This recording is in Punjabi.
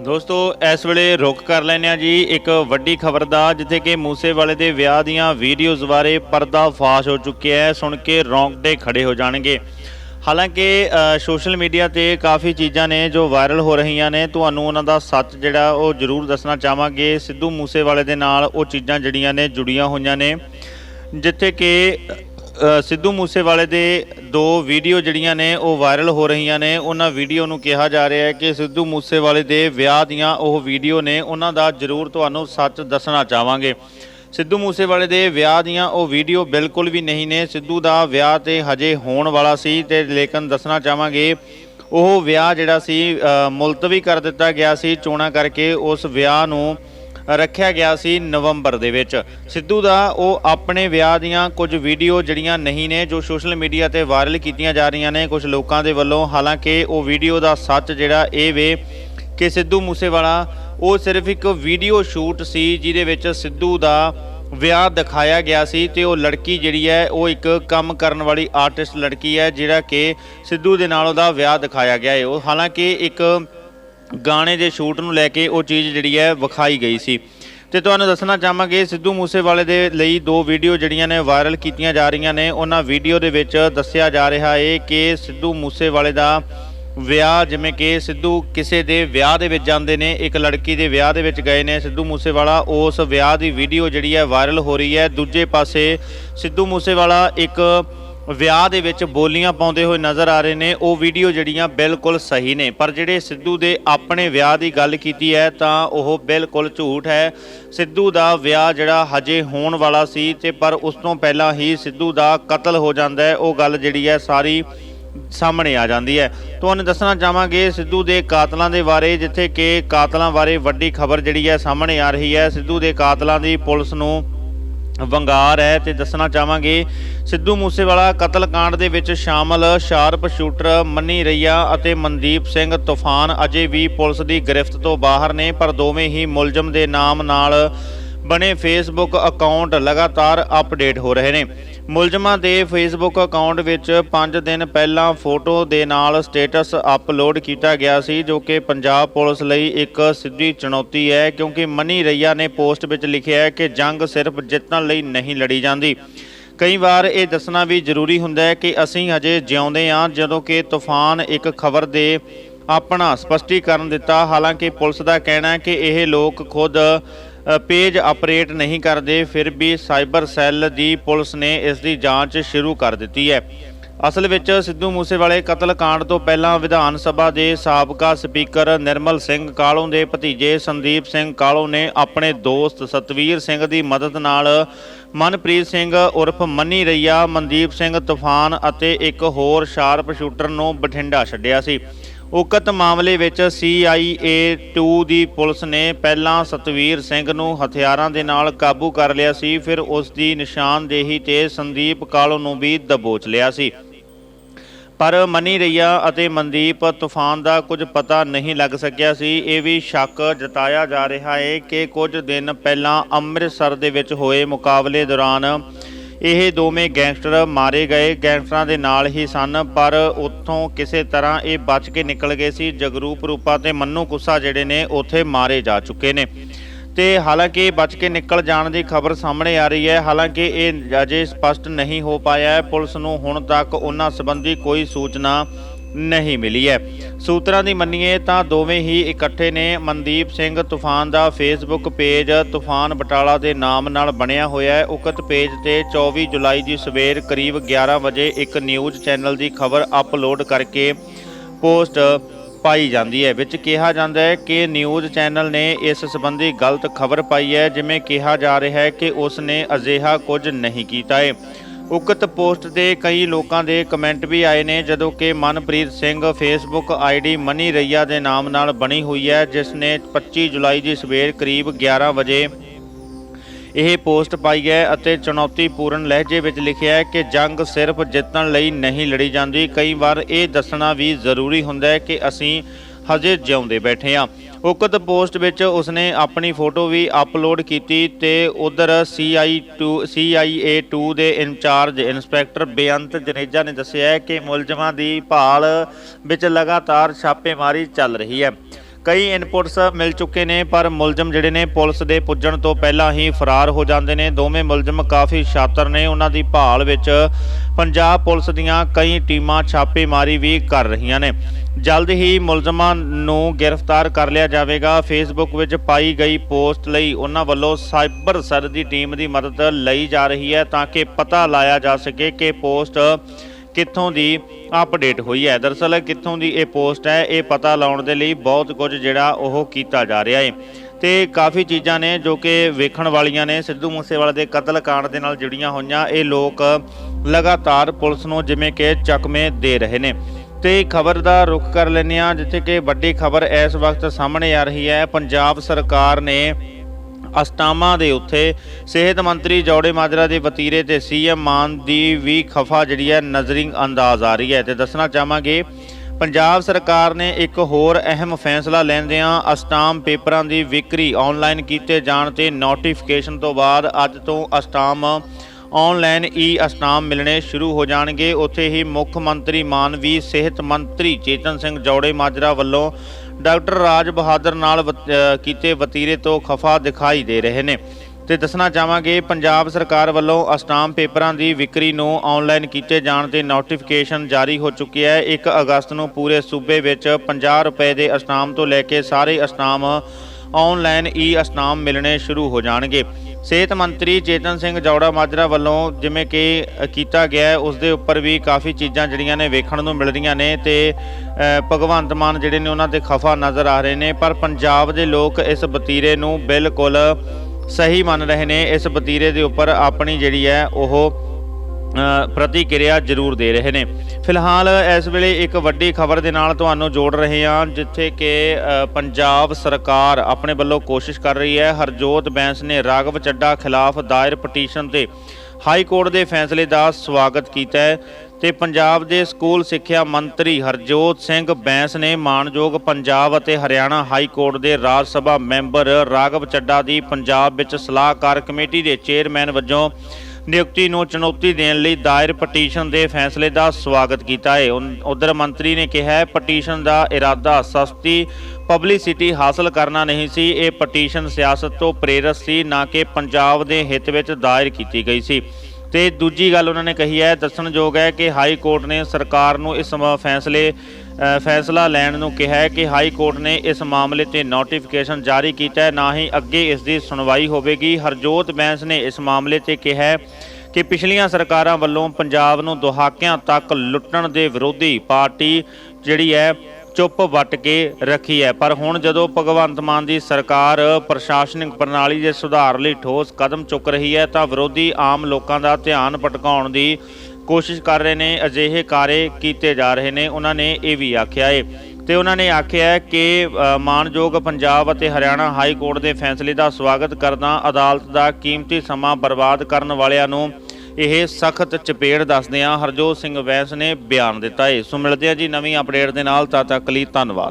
ਦੋਸਤੋ, ਇਸ ਵੇਲੇ ਰੁਕ ਕਰ ਲੈਂਦੇ ਆ ਜੀ ਇੱਕ ਵੱਡੀ ਖਬਰ ਦਾ, ਜਿੱਥੇ ਕਿ ਮੂਸੇਵਾਲੇ ਦੇ ਵਿਆਹ ਦੀਆਂ ਵੀਡੀਓਜ਼ ਬਾਰੇ ਪਰਦਾ ਫਾਸ਼ ਹੋ ਚੁੱਕਿਆ ਹੈ, ਸੁਣ ਕੇ ਰੌਂਗਟੇ ਖੜੇ ਹੋ ਜਾਣਗੇ। ਹਾਲਾਂਕਿ ਸੋਸ਼ਲ ਮੀਡੀਆ ਤੇ ਕਾਫੀ ਚੀਜ਼ਾਂ ਨੇ ਜੋ ਵਾਇਰਲ ਹੋ ਰਹੀਆਂ ਨੇ, ਤੁਹਾਨੂੰ ਉਹਨਾਂ ਦਾ ਸੱਚ ਜਿਹੜਾ ਉਹ ਜ਼ਰੂਰ ਦੱਸਣਾ ਚਾਹਾਂਗੇ। ਸਿੱਧੂ ਮੂਸੇਵਾਲੇ ਦੇ ਨਾਲ ਉਹ ਚੀਜ਼ਾਂ ਜਿਹੜੀਆਂ ਨੇ ਜੁੜੀਆਂ ਹੋਈਆਂ ਨੇ, ਜਿੱਥੇ ਕਿ ਸਿੱਧੂ ਮੂਸੇਵਾਲੇ ਦੇ ਦੋ ਵੀਡੀਓ ਜਿਹੜੀਆਂ ਨੇ ਉਹ ਵਾਇਰਲ ਹੋ ਰਹੀਆਂ ਨੇ। ਉਹਨਾਂ ਵੀਡੀਓ ਨੂੰ ਕਿਹਾ ਜਾ ਰਿਹਾ ਹੈ ਕਿ ਸਿੱਧੂ ਮੂਸੇਵਾਲੇ ਦੇ ਵਿਆਹ ਦੀਆਂ ਉਹ ਵੀਡੀਓ ਨੇ, ਉਹਨਾਂ ਦਾ ਜ਼ਰੂਰ ਤੁਹਾਨੂੰ ਸੱਚ ਦੱਸਣਾ ਚਾਹਾਂਗੇ। ਸਿੱਧੂ ਮੂਸੇਵਾਲੇ ਦੇ ਵਿਆਹ ਦੀਆਂ ਉਹ ਵੀਡੀਓ ਬਿਲਕੁਲ ਵੀ ਨਹੀਂ ਨੇ। ਸਿੱਧੂ ਦਾ ਵਿਆਹ ਤੇ ਹਜੇ ਹੋਣ ਵਾਲਾ ਸੀ ਤੇ ਲੇਕਿਨ ਦੱਸਣਾ ਚਾਹਾਂਗੇ, ਉਹ ਵਿਆਹ ਜਿਹੜਾ ਸੀ ਮੁਲਤਵੀ ਕਰ ਦਿੱਤਾ ਗਿਆ ਸੀ। ਚੋਣਾਂ ਕਰਕੇ ਉਸ ਵਿਆਹ ਨੂੰ ਰੱਖਿਆ ਗਿਆ ਸੀ ਨਵੰਬਰ ਦੇ ਵਿੱਚ। ਸਿੱਧੂ ਦਾ ਉਹ ਆਪਣੇ ਵਿਆਹ ਦੀਆਂ ਕੁਝ ਵੀਡੀਓ ਜਿਹੜੀਆਂ ਨਹੀਂ ਨੇ, ਜੋ ਸੋਸ਼ਲ ਮੀਡੀਆ ਤੇ ਵਾਇਰਲ ਕੀਤੀਆਂ ਜਾ ਰਹੀਆਂ ਨੇ, ਕੁਝ ਲੋਕਾਂ ਦੇ ਵੱਲੋਂ। ਹਾਲਾਂਕਿ ਉਹ ਵੀਡੀਓ ਦਾ ਸੱਚ ਜਿਹੜਾ, ਇਹ ਵੇ ਕਿ ਸਿੱਧੂ ਮੂਸੇਵਾਲਾ, ਉਹ ਸਿਰਫ ਇੱਕ ਵੀਡੀਓ ਸ਼ੂਟ ਸੀ, ਜਿਹਦੇ ਵਿੱਚ ਸਿੱਧੂ ਦਾ ਵਿਆਹ ਦਿਖਾਇਆ ਗਿਆ ਸੀ ਤੇ ਉਹ ਲੜਕੀ ਜਿਹੜੀ ਹੈ, ਉਹ ਇੱਕ ਕੰਮ ਕਰਨ ਵਾਲੀ ਆਰਟਿਸਟ ਲੜਕੀ ਹੈ, ਜਿਹੜਾ ਕਿ ਸਿੱਧੂ ਦੇ ਨਾਲ ਉਹਦਾ ਵਿਆਹ ਦਿਖਾਇਆ ਗਿਆ ਹੈ। ਉਹ ਹਾਲਾਂਕਿ ਇੱਕ ਗਾਣੇ ਦੇ ਸ਼ੂਟ ਨੂੰ ਲੈ ਕੇ ਉਹ ਚੀਜ਼ ਜਿਹੜੀ ਹੈ ਵਿਖਾਈ ਗਈ ਸੀ। ਤੇ ਤੁਹਾਨੂੰ ਦੱਸਣਾ ਚਾਹਾਂਗੇ, ਸਿੱਧੂ ਮੂਸੇਵਾਲੇ ਦੇ ਲਈ ਦੋ ਵੀਡੀਓ ਜਿਹੜੀਆਂ ਨੇ ਵਾਇਰਲ ਕੀਤੀਆਂ ਜਾ ਰਹੀਆਂ ਨੇ। ਉਹਨਾਂ ਵੀਡੀਓ ਦੇ ਵਿੱਚ ਦੱਸਿਆ ਜਾ ਰਿਹਾ ਏ ਕਿ ਸਿੱਧੂ ਮੂਸੇਵਾਲੇ ਦਾ ਵਿਆਹ, ਜਿਵੇਂ ਕਿ ਸਿੱਧੂ ਕਿਸੇ ਦੇ ਵਿਆਹ ਦੇ ਵਿੱਚ ਜਾਂਦੇ ਨੇ, ਇੱਕ ਲੜਕੀ ਦੇ ਵਿਆਹ ਦੇ ਵਿੱਚ ਗਏ ਨੇ, ਸਿੱਧੂ ਮੂਸੇਵਾਲਾ ਉਸ ਵਿਆਹ ਦੀ ਵੀਡੀਓ ਜਿਹੜੀ ਹੈ ਵਾਇਰਲ ਹੋ ਰਹੀ ਹੈ। ਦੂਜੇ ਪਾਸੇ ਸਿੱਧੂ ਮੂਸੇਵਾਲਾ ਇੱਕ ਵਿਆਹ ਦੇ ਵਿੱਚ ਬੋਲੀਆਂ ਪਾਉਂਦੇ ਹੋਏ ਨਜ਼ਰ ਆ ਰਹੇ ਨੇ। ਉਹ ਵੀਡੀਓ ਜਿਹੜੀਆਂ ਬਿਲਕੁਲ ਸਹੀ ਨੇ। ਪਰ ਜਿਹੜੇ ਸਿੱਧੂ ਦੇ ਆਪਣੇ ਵਿਆਹ ਦੀ ਗੱਲ ਕੀਤੀ ਹੈ, ਤਾਂ ਉਹ ਬਿਲਕੁਲ ਝੂਠ ਹੈ। ਸਿੱਧੂ ਦਾ ਵਿਆਹ ਜਿਹੜਾ ਹਜੇ ਹੋਣ ਵਾਲਾ ਸੀ, ਤੇ ਪਰ ਉਸ ਤੋਂ ਪਹਿਲਾਂ ਹੀ ਸਿੱਧੂ ਦਾ ਕਤਲ ਹੋ ਜਾਂਦਾ ਹੈ। ਉਹ ਗੱਲ ਜਿਹੜੀ ਹੈ, ਸਾਰੀ ਸਾਹਮਣੇ ਆ ਜਾਂਦੀ ਹੈ। ਤੁਹਾਨੂੰ ਦੱਸਣਾ ਚਾਹਾਂਗੇ ਸਿੱਧੂ ਦੇ ਕਾਤਲਾਂ ਦੇ ਬਾਰੇ, ਜਿੱਥੇ ਕਿ ਕਾਤਲਾਂ ਬਾਰੇ ਵੱਡੀ ਖਬਰ ਜਿਹੜੀ ਹੈ, ਸਾਹਮਣੇ ਆ ਰਹੀ ਹੈ। ਸਿੱਧੂ ਦੇ ਕਾਤਲਾਂ ਦੀ ਪੁਲਿਸ ਨੂੰ ਵੰਗਾਰ ਹੈ ਤੇ ਦੱਸਣਾ ਚਾਹਾਂਗੇ, ਸਿੱਧੂ ਮੂਸੇਵਾਲਾ ਕਤਲकांड ਦੇ ਵਿੱਚ ਸ਼ਾਮਲ, ਸ਼ਾਰਪ ਸ਼ੂਟਰ ਮੰਨੀ ਰਈਆ ਅਤੇ ਮਨਦੀਪ ਸਿੰਘ ਤੂਫਾਨ ਅਜੇ ਵੀ ਪੁਲਿਸ ਦੀ ਗ੍ਰਿਫਤ ਤੋਂ ਬਾਹਰ ਨੇ, ਪਰ ਦੋਵੇਂ ਹੀ ਮੁਲਜ਼ਮ ਦੇ ਨਾਮ ਨਾਲ ਬਣੇ ਫੇਸਬੁੱਕ ਅਕਾਊਂਟ ਲਗਾਤਾਰ ਅਪਡੇਟ ਹੋ ਰਹੇ ਨੇ। ਮੁਲਜ਼ਮਾਂ ਦੇ ਫੇਸਬੁੱਕ ਅਕਾਊਂਟ ਵਿੱਚ 5 ਦਿਨ ਪਹਿਲਾਂ ਫੋਟੋ ਦੇ ਨਾਲ ਸਟੇਟਸ ਅਪਲੋਡ ਕੀਤਾ ਗਿਆ ਸੀ, ਜੋ ਕਿ ਪੰਜਾਬ ਪੁਲਿਸ ਲਈ ਇੱਕ ਸਿੱਧੀ ਚੁਣੌਤੀ ਹੈ, ਕਿਉਂਕਿ ਮਨੀ ਰਈਆ ਨੇ ਪੋਸਟ ਵਿੱਚ ਲਿਖਿਆ ਹੈ ਕਿ ਜੰਗ ਸਿਰਫ ਜਿੱਤਣ ਲਈ ਨਹੀਂ ਲੜੀ ਜਾਂਦੀ। ਕਈ ਵਾਰ ਇਹ ਦੱਸਣਾ ਵੀ ਜ਼ਰੂਰੀ ਹੁੰਦਾ ਹੈ ਕਿ ਅਸੀਂ ਹਜੇ ਜਿਉਂਦੇ ਹਾਂ, ਜਦੋਂ ਕਿ ਤੂਫਾਨ ਇੱਕ ਖਬਰ ਦੇ ਆਪਣਾ ਸਪਸ਼ਟੀਕਰਨ ਦਿੱਤਾ। ਹਾਲਾਂਕਿ ਪੁਲਿਸ ਦਾ ਕਹਿਣਾ ਹੈ ਕਿ ਇਹ ਲੋਕ ਖੁਦ ਪੇਜ ਆਪਰੇਟ ਨਹੀਂ ਕਰਦੇ, ਫਿਰ ਵੀ ਸਾਈਬਰ ਸੈੱਲ ਦੀ ਪੁਲਿਸ ਨੇ ਇਸ ਦੀ ਜਾਂਚ ਸ਼ੁਰੂ ਕਰ ਦਿੱਤੀ ਹੈ। ਅਸਲ ਵਿੱਚ ਸਿੱਧੂ ਮੂਸੇਵਾਲੇ ਕਤਲकांड ਤੋਂ ਪਹਿਲਾਂ ਵਿਧਾਨ ਸਭਾ ਦੇ ਸਾਬਕਾ ਸਪੀਕਰ ਨਿਰਮਲ ਸਿੰਘ ਕਾਲੋਂ ਦੇ ਭਤੀਜੇ ਸੰਦੀਪ ਸਿੰਘ ਕਾਲੋਂ ਨੇ ਆਪਣੇ ਦੋਸਤ ਸਤਵੀਰ ਸਿੰਘ ਦੀ ਮਦਦ ਨਾਲ ਮਨਪ੍ਰੀਤ ਸਿੰਘ ਉਰਫ ਮੰਨੀ ਰਈਆ, ਮਨਦੀਪ ਸਿੰਘ ਤੂਫਾਨ ਅਤੇ ਇੱਕ ਹੋਰ ਸ਼ਾਰਪ ਸ਼ੂਟਰ ਨੂੰ ਬਠਿੰਡਾ ਛੱਡਿਆ ਸੀ। ਉਕਤ ਮਾਮਲੇ ਵਿੱਚ CIA 2 ਦੀ ਪੁਲਿਸ ਨੇ ਪਹਿਲਾਂ ਸਤਵੀਰ ਸਿੰਘ ਨੂੰ ਹਥਿਆਰਾਂ ਦੇ ਨਾਲ ਕਾਬੂ ਕਰ ਲਿਆ ਸੀ, ਫਿਰ ਉਸ ਦੀ ਨਿਸ਼ਾਨਦੇਹੀ ਤੇ ਸੰਦੀਪ ਕਾਲੋਂ ਨੂੰ ਵੀ ਦਬੋਚ ਲਿਆ ਸੀ। ਪਰ ਮਨੀ ਰਈਆ ਅਤੇ ਮਨਦੀਪ ਤੂਫਾਨ ਦਾ ਕੁਝ ਪਤਾ ਨਹੀਂ ਲੱਗ ਸਕਿਆ ਸੀ। ਇਹ ਵੀ ਸ਼ੱਕ ਜਤਾਇਆ ਜਾ ਰਿਹਾ ਹੈ ਕਿ ਕੁਝ ਦਿਨ ਪਹਿਲਾਂ ਅੰਮ੍ਰਿਤਸਰ ਦੇ ਵਿੱਚ ਹੋਏ ਮੁਕਾਬਲੇ ਦੌਰਾਨ ਇਹ ਦੋਵੇਂ ਗੈਂਗਸਟਰ ਮਾਰੇ ਗਏ। ਗੈਂਗਸਟਰਾਂ ਦੇ ਨਾਲ ਹੀ ਸਨ, ਪਰ ਉੱਥੋਂ ਕਿਸੇ ਤਰ੍ਹਾਂ ਇਹ ਬਚ ਕੇ ਨਿਕਲ ਗਏ ਸੀ। ਜਗਰੂਪ ਰੂਪਾ ਤੇ ਮੰਨੂ ਕੁੱਸਾ ਜਿਹੜੇ ਨੇ, ਉੱਥੇ ਮਾਰੇ ਜਾ ਚੁੱਕੇ ਨੇ। ਤੇ ਹਾਲਾਂਕਿ ਬਚ ਕੇ ਨਿਕਲ ਜਾਣ ਦੀ ਖਬਰ ਸਾਹਮਣੇ ਆ ਰਹੀ ਹੈ। ਹਾਲਾਂਕਿ ਇਹ ਅਜੇ ਸਪਸ਼ਟ ਨਹੀਂ ਹੋ ਪਾਇਆ ਹੈ। ਪੁਲਿਸ ਨੂੰ ਹੁਣ ਤੱਕ ਉਹਨਾਂ ਸੰਬੰਧੀ ਕੋਈ ਸੂਚਨਾ ਨਹੀਂ ਮਿਲੀ ਹੈ। ਸੂਤਰਾਂ ਦੀ ਮੰਨੀਏ ਤਾਂ ਦੋਵੇਂ ਹੀ ਇਕੱਠੇ ਨੇ। ਮਨਦੀਪ ਸਿੰਘ ਤੂਫਾਨ ਦਾ ਫੇਸਬੁੱਕ ਪੇਜ ਤੂਫਾਨ ਬਟਾਲਾ ਦੇ ਨਾਮ ਨਾਲ ਬਣਿਆ ਹੋਇਆ ਹੈ। ਉਕਤ ਪੇਜ ਤੇ 24 ਜੁਲਾਈ ਦੀ ਸਵੇਰ ਕਰੀਬ 11 ਵਜੇ ਇੱਕ ਨਿਊਜ਼ ਚੈਨਲ ਦੀ ਖਬਰ ਅਪਲੋਡ ਕਰਕੇ ਪੋਸਟ ਪਾਈ ਜਾਂਦੀ ਹੈ। ਵਿੱਚ ਕਿਹਾ ਜਾਂਦਾ ਹੈ ਕਿ ਨਿਊਜ਼ ਚੈਨਲ ਨੇ ਇਸ ਸੰਬੰਧੀ ਗਲਤ ਖਬਰ ਪਾਈ ਹੈ, ਜਿਵੇਂ ਕਿਹਾ ਜਾ ਰਿਹਾ ਹੈ ਕਿ ਉਸ ਨੇ ਅਜਿਹਾ ਕੁਝ ਨਹੀਂ ਕੀਤਾ ਹੈ। ਉਕਤ ਪੋਸਟ ਦੇ ਕਈ ਲੋਕਾਂ ਦੇ ਕਮੈਂਟ ਵੀ ਆਏ ਨੇ, ਜਦੋਂ ਕਿ ਮਨਪ੍ਰੀਤ ਸਿੰਘ ਫੇਸਬੁੱਕ ਆਈਡੀ ਮਨੀ ਰਈਆ ਦੇ ਨਾਮ ਨਾਲ ਬਣੀ ਹੋਈ ਹੈ, ਜਿਸ ਨੇ 25 ਜੁਲਾਈ ਦੀ ਸਵੇਰ ਕਰੀਬ 11 ਵਜੇ ਇਹ ਪੋਸਟ ਪਾਈ ਹੈ ਅਤੇ ਚੁਣੌਤੀਪੂਰਨ ਲਹਿਜੇ ਵਿੱਚ ਲਿਖਿਆ ਹੈ ਕਿ ਜੰਗ ਸਿਰਫ ਜਿੱਤਣ ਲਈ ਨਹੀਂ ਲੜੀ ਜਾਂਦੀ। ਕਈ ਵਾਰ ਇਹ ਦੱਸਣਾ ਵੀ ਜ਼ਰੂਰੀ ਹੁੰਦਾ ਹੈ ਕਿ ਅਸੀਂ ਹਜੇ ਜਿਉਂਦੇ ਬੈਠੇ ਹਾਂ। ਉਕਤ ਪੋਸਟ ਵਿੱਚ ਉਸਨੇ ਆਪਣੀ ਫੋਟੋ ਵੀ ਅਪਲੋਡ ਕੀਤੀ ਤੇ ਉਧਰ CI2 CIA2 ਦੇ ਇੰਚਾਰਜ ਇੰਸਪੈਕਟਰ ਬੇਅੰਤ ਜਨੇਜਾ ਨੇ ਦੱਸਿਆ ਕਿ ਮੁਲਜ਼ਮਾਂ ਦੀ ਭਾਲ ਵਿੱਚ ਲਗਾਤਾਰ ਛਾਪੇਮਾਰੀ ਚੱਲ ਰਹੀ ਹੈ। ਕਈ ਇਨਪੁਟਸ ਮਿਲ ਚੁੱਕੇ ਨੇ, ਪਰ ਮੁਲਜ਼ਮ ਜਿਹੜੇ ਨੇ ਪੁਲਿਸ ਦੇ ਪੁੱਜਣ ਤੋਂ ਪਹਿਲਾਂ ਹੀ ਫਰਾਰ ਹੋ ਜਾਂਦੇ ਨੇ। ਦੋਵੇਂ ਮੁਲਜ਼ਮ ਕਾਫੀ ਸ਼ਾਤਰ ਨੇ। ਉਹਨਾਂ ਦੀ ਭਾਲ ਵਿੱਚ ਪੰਜਾਬ ਪੁਲਿਸ ਦੀਆਂ ਕਈ ਟੀਮਾਂ ਛਾਪੇਮਾਰੀ ਵੀ ਕਰ ਰਹੀਆਂ ਨੇ। ਜਲਦ ਹੀ ਮੁਲਜ਼ਮਾਂ ਨੂੰ ਗ੍ਰਿਫਤਾਰ ਕਰ ਲਿਆ ਜਾਵੇਗਾ। ਫੇਸਬੁੱਕ ਵਿੱਚ ਪਾਈ ਗਈ ਪੋਸਟ ਲਈ ਉਹਨਾਂ ਵੱਲੋਂ ਸਾਈਬਰ ਸੈੱਲ ਦੀ ਟੀਮ ਦੀ ਮਦਦ ਲਈ ਜਾ ਰਹੀ ਹੈ ਤਾਂ ਕਿ ਪਤਾ ਲਾਇਆ ਜਾ ਸਕੇ ਕਿ ਪੋਸਟ ਕਿੱਥੋਂ ਦੀ ਅਪਡੇਟ ਹੋਈ ਹੈ? ਦਰਅਸਲ ਕਿੱਥੋਂ ਦੀ ਇਹ ਪੋਸਟ ਹੈ, ਇਹ ਪਤਾ ਲਾਉਣ ਦੇ ਲਈ ਬਹੁਤ ਕੁਝ ਜਿਹੜਾ ਉਹ ਕੀਤਾ ਜਾ ਰਿਹਾ ਹੈ। ਤੇ ਕਾਫੀ ਚੀਜ਼ਾਂ ਨੇ ਜੋ ਕਿ ਵੇਖਣ ਵਾਲੀਆਂ ਨੇ। ਸਿੱਧੂ ਮੂਸੇਵਾਲੇ ਦੇ ਕਤਲ ਕਾਂਡ ਦੇ ਨਾਲ ਜੁੜੀਆਂ ਹੋਈਆਂ ਇਹ ਲੋਕ ਲਗਾਤਾਰ ਪੁਲਿਸ ਨੂੰ ਜਿਵੇਂ ਕਿ ਚਕਮੇ ਦੇ ਰਹੇ ਨੇ। ਤੇ ਖਬਰ ਦਾ ਰੁਖ ਕਰ ਲੈਂਦੇ ਹਾਂ, ਜਿੱਥੇ ਕਿ ਵੱਡੀ ਖਬਰ ਇਸ ਵਕਤ ਸਾਹਮਣੇ ਆ ਰਹੀ ਹੈ। ਪੰਜਾਬ ਸਰਕਾਰ ਨੇ ਅਸਟਾਮਾਂ ਦੇ ਉੱਥੇ ਸਿਹਤ ਮੰਤਰੀ ਜੌੜੇ ਮਾਜਰਾ ਦੇ ਵਤੀਰੇ ਤੇ ਸੀਐਮ ਮਾਨ ਦੀ ਵੀ ਖਫਾ ਜਿਹੜੀ ਹੈ ਨਜ਼ਰਿੰਗ ਅੰਦਾਜ਼ ਆ ਰਹੀ ਹੈ ਤੇ ਦੱਸਣਾ ਚਾਹਾਂਗੇ, ਪੰਜਾਬ ਸਰਕਾਰ ਨੇ ਇੱਕ ਹੋਰ ਅਹਿਮ ਫੈਸਲਾ ਲੈਂਦਿਆਂ ਅਸਟਾਮ ਪੇਪਰਾਂ ਦੀ ਵਿਕਰੀ ਆਨਲਾਈਨ ਕੀਤੇ ਜਾਣ ਤੇ ਨੋਟੀਫਿਕੇਸ਼ਨ ਤੋਂ ਬਾਅਦ ਅੱਜ ਤੋਂ ਅਸਟਾਮ ਆਨਲਾਈਨ ਈ ਅਸਟਾਮ ਮਿਲਣੇ ਸ਼ੁਰੂ ਹੋ ਜਾਣਗੇ। ਉੱਥੇ ਹੀ ਮੁੱਖ ਮੰਤਰੀ ਮਾਨ ਵੀ ਸਿਹਤ ਮੰਤਰੀ ਚੇਤਨ ਸਿੰਘ ਜੌੜੇ ਮਾਜਰਾ ਵੱਲੋਂ ਡਾਕਟਰ ਰਾਜ ਬਹਾਦਰ ਨਾਲ ਵਤ- ਕੀਤੇ ਵਤੀਰੇ ਤੋਂ ਖਫਾ ਦਿਖਾਈ ਦੇ ਰਹੇ ਨੇ। ਤੇ ਦੱਸਣਾ ਚਾਹਾਂਗੇ, ਪੰਜਾਬ ਸਰਕਾਰ ਵੱਲੋਂ ਅਸਟਾਮ ਪੇਪਰਾਂ ਦੀ ਵਿਕਰੀ ਨੂੰ ਆਨਲਾਈਨ ਕੀਤੇ ਜਾਣ ਤੇ ਨੋਟੀਫਿਕੇਸ਼ਨ ਜਾਰੀ ਹੋ ਚੁੱਕੀ ਹੈ। 1 ਅਗਸਤ ਨੂੰ ਪੂਰੇ ਸੂਬੇ ਵਿੱਚ 50 ਰੁਪਏ ਦੇ ਅਸਟਾਮ ਤੋਂ ਲੈ ਕੇ ਸਾਰੇ ਅਸਟਾਮ ਆਨਲਾਈਨ ਈ ਅਸਟਾਮ ਮਿਲਣੇ ਸ਼ੁਰੂ ਹੋ ਜਾਣਗੇ। ਸਿਹਤ ਮੰਤਰੀ ਚੇਤਨ ਸਿੰਘ ਜੌੜਾ ਮਾਜਰਾ ਵੱਲੋਂ ਜਿਵੇਂ ਕਿ ਕੀਤਾ ਗਿਆ ਉਸ ਦੇ ਉੱਪਰ ਵੀ ਕਾਫੀ ਚੀਜ਼ਾਂ ਜਿਹੜੀਆਂ ਨੇ ਵੇਖਣ ਨੂੰ ਮਿਲ ਰਹੀਆਂ ਨੇ ਤੇ ਭਗਵੰਤ ਮਾਨ ਜਿਹੜੇ ਨੇ ਉਹਨਾਂ 'ਤੇ ਖਫਾ ਨਜ਼ਰ ਆ ਰਹੇ ਨੇ, ਪਰ ਪੰਜਾਬ ਦੇ ਲੋਕ ਇਸ ਬਤੀਰੇ ਨੂੰ ਬਿਲਕੁਲ ਸਹੀ ਮੰਨ ਰਹੇ ਨੇ, ਇਸ ਬਤੀਰੇ ਦੇ ਉੱਪਰ ਆਪਣੀ ਜਿਹੜੀ ਹੈ ਉਹ ਪ੍ਰਤੀਕਿਰਿਆ ਜ਼ਰੂਰ ਦੇ ਰਹੇ ਨੇ। ਫਿਲਹਾਲ ਇਸ ਵੇਲੇ ਇੱਕ ਵੱਡੀ ਖਬਰ ਦੇ ਨਾਲ ਤੁਹਾਨੂੰ ਜੋੜ ਰਹੇ ਹਾਂ, ਜਿੱਥੇ ਕਿ ਪੰਜਾਬ ਸਰਕਾਰ ਆਪਣੇ ਵੱਲੋਂ ਕੋਸ਼ਿਸ਼ ਕਰ ਰਹੀ ਹੈ, ਹਰਜੋਤ ਬੈਂਸ ਨੇ ਰਾਘਵ ਚੱਡਾ ਖਿਲਾਫ ਦਾਇਰ ਪਟੀਸ਼ਨ ਤੇ ਹਾਈ ਕੋਰਟ ਦੇ ਫੈਸਲੇ ਦਾ ਸਵਾਗਤ ਕੀਤਾ ਹੈ। ਤੇ ਪੰਜਾਬ ਦੇ ਸਕੂਲ ਸਿੱਖਿਆ ਮੰਤਰੀ ਹਰਜੋਤ ਸਿੰਘ ਬੈਂਸ ਨੇ ਮਾਣਯੋਗ ਪੰਜਾਬ ਅਤੇ ਹਰਿਆਣਾ ਹਾਈ ਕੋਰਟ ਦੇ ਰਾਜ ਸਭਾ ਮੈਂਬਰ ਰਾਘਵ ਚੱਡਾ ਦੀ ਪੰਜਾਬ ਵਿੱਚ ਸਲਾਹਕਾਰ ਕਮੇਟੀ ਦੇ ਚੇਅਰਮੈਨ ਵਜੋਂ ਨਿਯੁਕਤੀ ਨੂੰ ਚੁਣੌਤੀ ਦੇਣ ਲਈ ਦਾਇਰ ਪਟੀਸ਼ਨ ਦੇ ਫੈਸਲੇ ਦਾ ਸਵਾਗਤ ਕੀਤਾ ਹੈ। ਉਧਰ ਮੰਤਰੀ ਨੇ ਕਿਹਾ ਹੈ, ਪਟੀਸ਼ਨ ਦਾ ਇਰਾਦਾ ਸਸਤੀ ਪਬਲਿਸਿਟੀ ਹਾਸਲ ਕਰਨਾ ਨਹੀਂ ਸੀ। ਇਹ ਪਟੀਸ਼ਨ ਸਿਆਸਤ ਤੋਂ ਪ੍ਰੇਰਿਤ ਸੀ, ਨਾ ਕਿ ਪੰਜਾਬ ਦੇ ਹਿੱਤ ਵਿੱਚ ਦਾਇਰ ਕੀਤੀ ਗਈ ਸੀ। ਤੇ ਦੂਜੀ ਗੱਲ ਉਹਨਾਂ ਨੇ ਕਹੀ ਹੈ, ਦੱਸਣਯੋਗ ਹੈ ਕਿ ਹਾਈ ਕੋਰਟ ਨੇ ਸਰਕਾਰ ਨੂੰ ਇਸ ਫੈਸਲੇ ਫੈਸਲਾ ਲੈਣ ਨੂੰ ਕਿਹਾ ਹੈ ਕਿ ਹਾਈ ਕੋਰਟ ਨੇ ਇਸ ਮਾਮਲੇ ਤੇ ਨੋਟੀਫਿਕੇਸ਼ਨ ਜਾਰੀ ਕੀਤਾ ਹੈ, ਨਾ ਹੀ ਅੱਗੇ ਇਸ ਦੀ ਸੁਣਵਾਈ ਹੋਵੇਗੀ। ਹਰਜੋਤ ਬੈਂਸ ਨੇ ਇਸ ਮਾਮਲੇ ਤੇ ਕਿਹਾ ਹੈ ਕਿ ਪਿਛਲੀਆਂ ਸਰਕਾਰਾਂ ਵੱਲੋਂ ਪੰਜਾਬ ਨੂੰ ਦਹਾਕਿਆਂ ਤੱਕ ਲੁੱਟਣ ਦੇ ਵਿਰੋਧੀ ਪਾਰਟੀ ਜਿਹੜੀ ਹੈ ਚੁੱਪ ਵੱਟ ਕੇ ਰੱਖੀ ਹੈ। ਪਰ ਹੁਣ ਜਦੋਂ ਭਗਵੰਤ ਮਾਨ ਦੀ ਸਰਕਾਰ ਪ੍ਰਸ਼ਾਸਨਿਕ ਪ੍ਰਣਾਲੀ ਦੇ ਸੁਧਾਰ ਲਈ ਠੋਸ ਕਦਮ ਚੁੱਕ ਰਹੀ ਹੈ ਤਾਂ ਵਿਰੋਧੀ ਆਮ ਲੋਕਾਂ ਦਾ ਧਿਆਨ ਭਟਕਾਉਣ ਦੀ ਕੋਸ਼ਿਸ਼ ਕਰ ਰਹੇ ਨੇ ਅਜਿਹੇ ਕਾਰੇ ਕੀਤੇ ਜਾ ਰਹੇ ਨੇ ਉਹਨਾਂ ਨੇ ਇਹ ਵੀ ਆਖਿਆ ਏ। ਤੇ ਉਹਨਾਂ ਨੇ ਆਖਿਆ ਕਿ ਅ, ਮਾਣਯੋਗ ਪੰਜਾਬ ਅਤੇ ਹਰਿਆਣਾ ਹਾਈ ਕੋਰਟ ਦੇ ਫੈਸਲੇ ਦਾ ਸਵਾਗਤ ਕਰਦਾ ਅਦਾਲਤ ਦਾ ਕੀਮਤੀ ਸਮਾਂ ਬਰਬਾਦ ਕਰਨ ਵਾਲਿਆਂ ਨੂੰ ਇਹ ਸਖਤ ਚਪੇੜ ਦੱਸਦੇ ਆ ਹਰਜੋਤ ਸਿੰਘ ਵੈਸ ਨੇ ਬਿਆਨ ਦਿੱਤਾ। ਹੈ ਸੋ ਮਿਲਦੇ ਆ ਜੀ ਨਵੀਂ ਅਪਡੇਟ ਦੇ ਨਾਲ, ਤਦ ਤੱਕ ਲਈ ਧੰਨਵਾਦ।